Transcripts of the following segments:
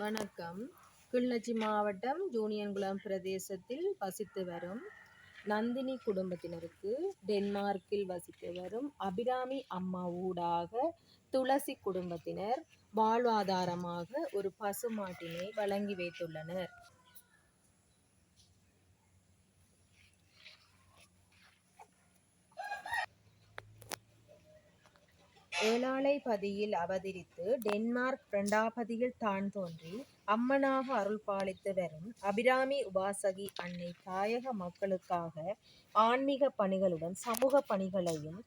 வணக்கம். கிளிநொச்சி மாவட்டம் ஜூனியன்குளம் பிரதேசத்தில் வசித்து வரும் நந்தினி குடும்பத்தினருக்கு டென்மார்க்கில் வசித்து வரும் அபிராமி அம்மா ஊடாக துளசி குடும்பத்தினர் வாழ்வாதாரமாக ஒரு பசுமாட்டினை வழங்கி வைத்துள்ளனர். ஏழாலை பதியில் அவதரித்து டென்மார்க் பிரண்டாபதியில் தான் தோன்றி அம்மனாக அருள் பாலித்து வரும் அபிராமி உபாசகி அன்னை தாயக மக்களுக்காக ஆன்மீக பணிகளுடன் சமூக பணிகளையும்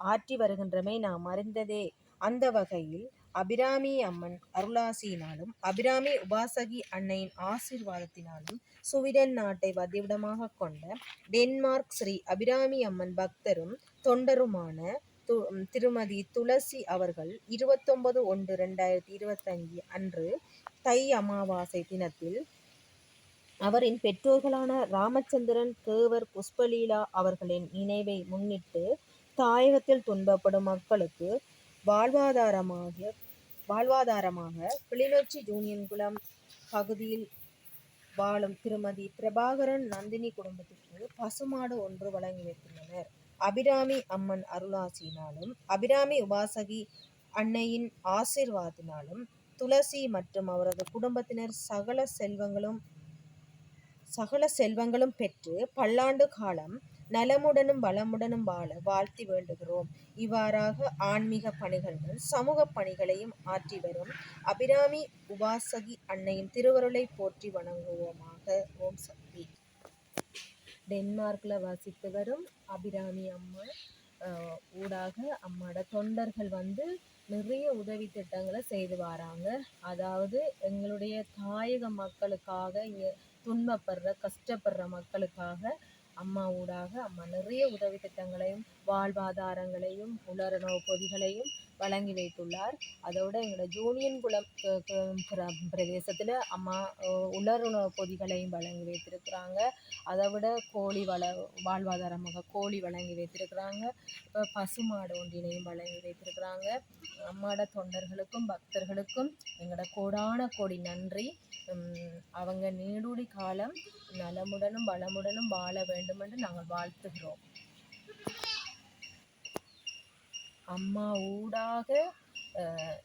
ஆற்றி வருகின்றமை நாம் அறிந்ததே. அந்த வகையில் அபிராமி அம்மன் அருளாசியினாலும் அபிராமி உபாசகி அன்னையின் ஆசீர்வாதத்தினாலும் சுவீடன் நாட்டை வதிவிடமாக கொண்ட டென்மார்க் ஸ்ரீ அபிராமி அம்மன் பக்தரும் தொண்டருமான து திருமதி துளசி அவர்கள் இருபத்தொன்பது ஒன்று ரெண்டாயிரத்தி இருபத்தஞ்சு அன்று தை அமாவாசை தினத்தில் அவரின் பெற்றோர்களான ராமச்சந்திரன் தேவர் புஷ்பலீலா அவர்களின் நினைவை முன்னிட்டு தாயகத்தில் துன்பப்படும் மக்களுக்கு வாழ்வாதாரமாக வாழ்வாதாரமாக கிளிநொச்சி யூனியன்குளம் பகுதியில் வாழும் திருமதி பிரபாகரன் நந்தினி குடும்பத்திற்கு பசுமாடு ஒன்று வழங்கி வைத்துள்ளனர். அபிராமி அம்மன் அருளாசியினாலும் அபிராமி உபாசகி அன்னையின் ஆசிர்வாதினாலும் துளசி மற்றும் அவரது குடும்பத்தினர் சகல செல்வங்களும் சகல செல்வங்களும் பெற்று பல்லாண்டு காலம் நலமுடனும் வளமுடனும் வாழ வாழ்த்தி வேண்டுகிறோம். இவ்வாறாக ஆன்மீக பணிகளுடன் சமூக பணிகளையும் ஆற்றி வரும் அபிராமி உபாசகி அன்னையின் திருவருளை போற்றி வணங்குவோமாக. ஓம் சக்தி டென்மார்க்கில் வசித்து வரும் அபிராமி அம்மா ஊடாக அம்மாட தொண்டர்கள் வந்து நிறைய உதவி திட்டங்களை செய்து வராங்க. அதாவது எங்களுடைய தாயக மக்களுக்காக இங்கே துன்பப்படுற கஷ்டப்படுற மக்களுக்காக அம்மா ஊடாக அம்மா நிறைய உதவி திட்டங்களையும் வாழ்வாதாரங்களையும் உலரணவு பொதிகளையும் வழங்கி வைத்துள்ளார். அதோடு எங்களோட ஜூனியன் குளம் பிரதேசத்தில் அம்மா உலருணவு பொதிகளையும் வழங்கி வைத்திருக்கிறாங்க. அதை விட கோழி வள வாழ்வாதாரமாக கோழி வழங்கி வைத்திருக்கிறாங்க. இப்போ பசுமாடு ஒன்றினையும் வழங்கி வைத்திருக்கிறாங்க. அம்மாட தொண்டர்களுக்கும் பக்தர்களுக்கும் எங்களோட கோடான கோடி நன்றி. அவங்க நீடூடி காலம் நலமுடனும் வளமுடனும் வாழ வேண்டும் என்று நாங்கள் வாழ்த்துகிறோம். அம்மா ஊடாக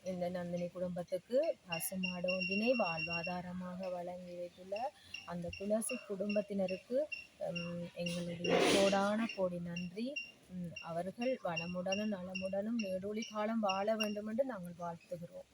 இந்த நந்தினி குடும்பத்துக்கு பசுமாடு ஒன்றினை வாழ்வாதாரமாக வழங்கி வைத்துள்ள அந்த துளசி குடும்பத்தினருக்கு எங்களுடைய கோடான கோடி நன்றி. அவர்கள் வளமுடனும் நலமுடனும் நெடுழி காலம் வாழ வேண்டும் என்று நாங்கள் வாழ்த்துகிறோம்.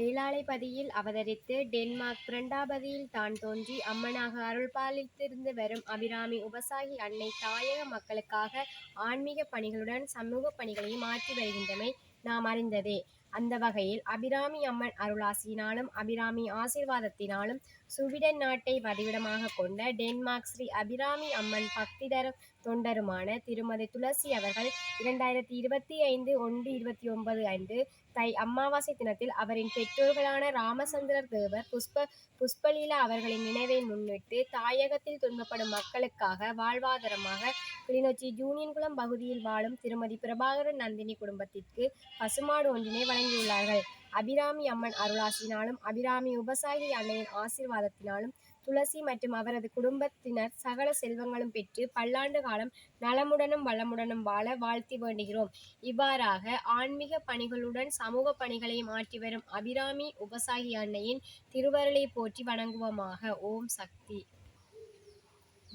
ஏழாலைப்பதியில் அவதரித்து டென்மார்க் பிரண்டாபதியில் தான் தோன்றி அம்மனாக அருள்பாலித்திருந்து வரும் அபிராமி உபசாகி அன்னை தாயக மக்களுக்காக ஆன்மீக பணிகளுடன் சமூக பணிகளையும் ஆற்றி வருகின்றமை நாம் அறிந்ததே. அந்த வகையில் அபிராமி அம்மன் அருளாசியினாலும் அபிராமி ஆசிர்வாதத்தினாலும் சுவிடன் நாட்டை வதிவிடமாக கொண்ட டென்மார்க் ஸ்ரீ அபிராமி அம்மன் பக்திதரம் தொண்டருமான திருமதி துளசி அவர்கள் இரண்டாயிரத்தி இருபத்தி ஐந்து ஒன்று இருபத்தி ஒன்பது அன்று தை அமாவாசை தினத்தில் அவரின் பெற்றோர்களான ராமச்சந்திரர் தேவர் புஷ்ப புஷ்பலீலா அவர்களின் நினைவை முன்னிட்டு தாயகத்தில் துன்பப்படும் மக்களுக்காக வாழ்வாதாரமாக கிளிநொச்சி ஜூனியன்குளம் பகுதியில் வாழும் திருமதி பிரபாகரன் நந்தினி குடும்பத்திற்கு பசுமாடு ஒன்றினை வழங்கியுள்ளார்கள். அபிராமி அம்மன் அருளாசினாலும் அபிராமி உபசாகி அன்னையின் ஆசிர்வாதத்தினாலும் துளசி மற்றும் அவரது குடும்பத்தினர் சகல செல்வங்களும் பெற்று பல்லாண்டு காலம் நலமுடனும் வளமுடனும் வாழ வாழ்த்தி வேண்டுகிறோம். இவ்வாறாக ஆன்மீக பணிகளுடன் சமூக பணிகளையும் ஆற்றி வரும் அபிராமி உபசாகி அன்னையின் திருவருளை போற்றி வணங்குவோமாக. ஓம் சக்தி.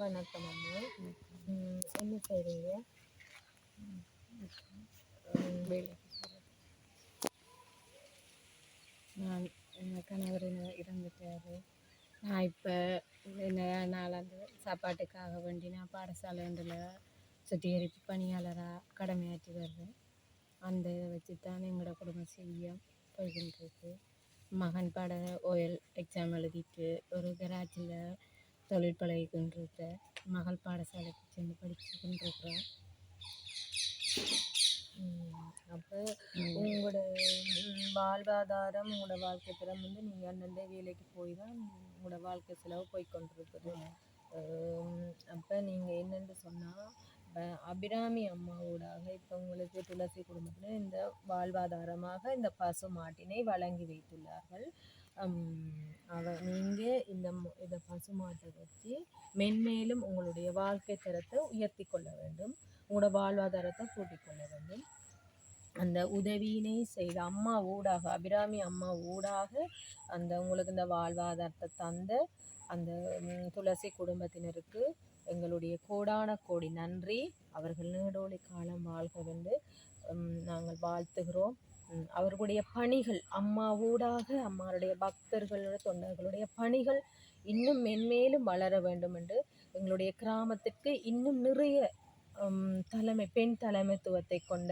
வணக்கம் அம்மா. என்ன செய்றீங்க? நான் கணவர் நான் இப்போ என்ன நாளாந்து சாப்பாட்டுக்காக வேண்டி நான் பாடசாலை சுத்திகரிப்பு பணியாளராக கடமையாற்றி வருவேன். அந்த இதை வச்சு தான் எங்களோட குடும்பம் செய்ய போய்கின்றது மகன் பாட ஓயல் எக்ஸாம் எழுதிட்டு ஒரு கராஜில் தொழில் பழகிக்கின்றிருக்க மகள் பாடசாலைக்கு சென்று படிச்சுக்கின்றிருக்கிறேன் அப்போ உங்களோட வாழ்வாதாரம் உங்களோட வாழ்க்கை தரம் வந்து நீங்கள் அந்தந்த வேலைக்கு போய் தான் உங்களோட வாழ்க்கை செலவு போய் கொண்டிருக்குது. அப்போ நீங்கள் என்னென்னு சொன்னால் அபிராமி அம்மாவோடாக இப்போ உங்களுக்கு துளசி குடும்பத்தில் இந்த வாழ்வாதாரமாக இந்த பசு மாட்டினை வழங்கி வைத்துள்ளார்கள். அவ நீங்கள் இந்த இந்த பசு மாட்டை வச்சு மென்மேலும் உங்களுடைய வாழ்க்கை தரத்தை உயர்த்தி கொள்ள வேண்டும். உங்களோட வாழ்வாதாரத்தை கூட்டிக் கொள்ள வேண்டும். அந்த உதவியினை செய்த அம்மா ஊடாக அபிராமி அம்மா ஊடாக அந்த உங்களுக்கு இந்த வாழ்வாதாரத்தை தந்த அந்த துளசி குடும்பத்தினருக்கு எங்களுடைய கோடான கோடி நன்றி. அவர்கள் நீடோழி காலம் வாழ்க வந்து நாங்கள் வாழ்த்துகிறோம். அவர்களுடைய பணிகள் அம்மா ஊடாக அம்மாவுடைய பக்தர்களுடைய தொண்டர்களுடைய பணிகள் இன்னும் மென்மேலும் வளர வேண்டும் என்று எங்களுடைய கிராமத்திற்கு இன்னும் நிறைய தலைமை பெண் தலைமைத்துவத்தை கொண்ட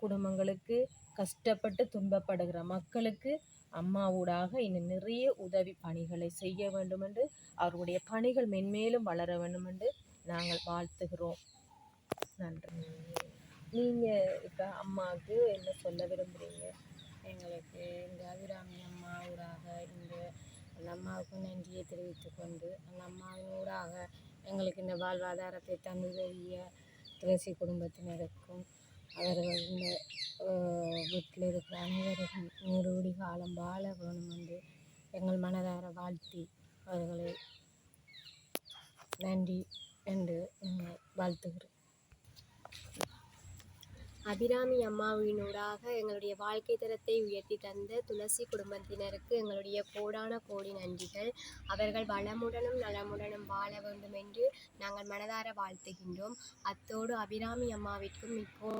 குடும்பங்களுக்கு கஷ்டப்பட்டு துன்பப்படுகிற மக்களுக்கு அம்மாவூடாக இன்னும் நிறைய உதவி பணிகளை செய்ய வேண்டும் என்று அவருடைய பணிகள் மென்மேலும் வளர வேண்டும் என்று நாங்கள் வாழ்த்துகிறோம். நன்றி. நீங்கள் இப்போ அம்மாவுக்கு என்ன சொல்ல விரும்புகிறீங்க எங்களுக்கு இந்த அபிராமி அம்மா ஊடாக இந்த அந்த அம்மாவுக்கும் நன்றியை தெரிவித்துக்கொண்டு அந்த அம்மாவின் ஊடாக எங்களுக்கு இந்த வாழ்வாதாரத்தை தந்துதவிய துளசி குடும்பத்தினருக்கும் அவர்கள் இந்த வீட்டில் இருக்கிற அனைவருக்கும் நூறுடி காலம் வாழ வேணும் என்று எங்கள் மனதார வாழ்த்தி அவர்களை நன்றி என்று நாங்கள் வாழ்த்துகிறோம் அபிராமி அம்மாவினூடாக எங்களுடைய வாழ்க்கை தரத்தை உயர்த்தி தந்த துளசி குடும்பத்தினருக்கு எங்களுடைய கோடான கோடி நன்றிகள். அவர்கள் வளமுடனும் நலமுடனும் வாழ வேண்டும் என்று நாங்கள் மனதார வாழ்த்துகின்றோம். அத்தோடு அபிராமி அம்மாவிற்கும் இப்போ